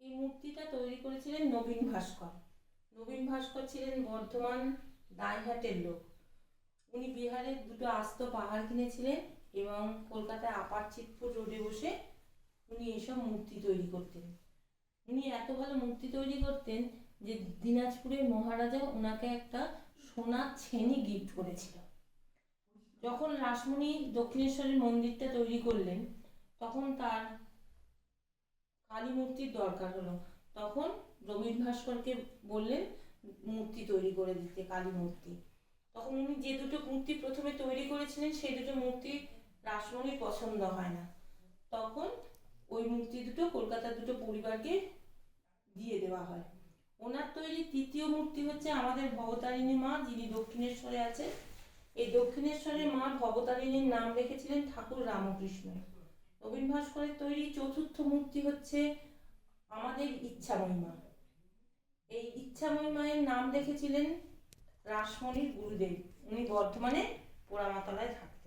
এই মূর্তিটা তৈরি করেছিলেন নবীন ভাস্কর। নবীন ভাস্কর ছিলেন বর্ধমান দাইহাটের লোক। উনি বিহারের দুটো আস্ত পাহাড় কিনেছিলেন এবং কলকাতায় আপার চিতপুর রোডে বসে উনি এসব মূর্তি তৈরি করতেন। উনি এত ভালো মূর্তি তৈরি করতেন যে দিনাজপুরের মহারাজা ওনাকে একটা সোনার ছেনি গিফট করেছিল। যখন রাসমণি দক্ষিণেশ্বরের মন্দিরটা তৈরি করলেন, তখন তার কালী মূর্তির দরকার হলো। তখন রবীন ভাস্করকে বললেন, মূর্তি তৈরি করে দিতে কালী মূর্তি তখন উনি যে দুটো মূর্তি প্রথমে তৈরি করেছিলেন, সেই দুটো মূর্তি রাসমণির পছন্দ হয় না। তখন ওই মূর্তি দুটো কলকাতার দুটো পরিবারকে দিয়ে দেওয়া হয়। ওনার তৈরি তৃতীয় মূর্তি হচ্ছে আমাদের ভবতারিণী মা, যিনি দক্ষিণেশ্বরে আছে এই দক্ষিণেশ্বরের মা ভবতারিণীর নাম রেখেছিলেন ঠাকুর রামকৃষ্ণ। রবীন ভাস্করের তৈরি চতুর্থ মূর্তি হচ্ছে আমাদের ইচ্ছা মা এই ইচ্ছাময়ী মায়ের নাম রেখেছিলেন রাসমণির গুরুদেব। উনি বর্ধমানে পোড়ামাতলায় থাকেন।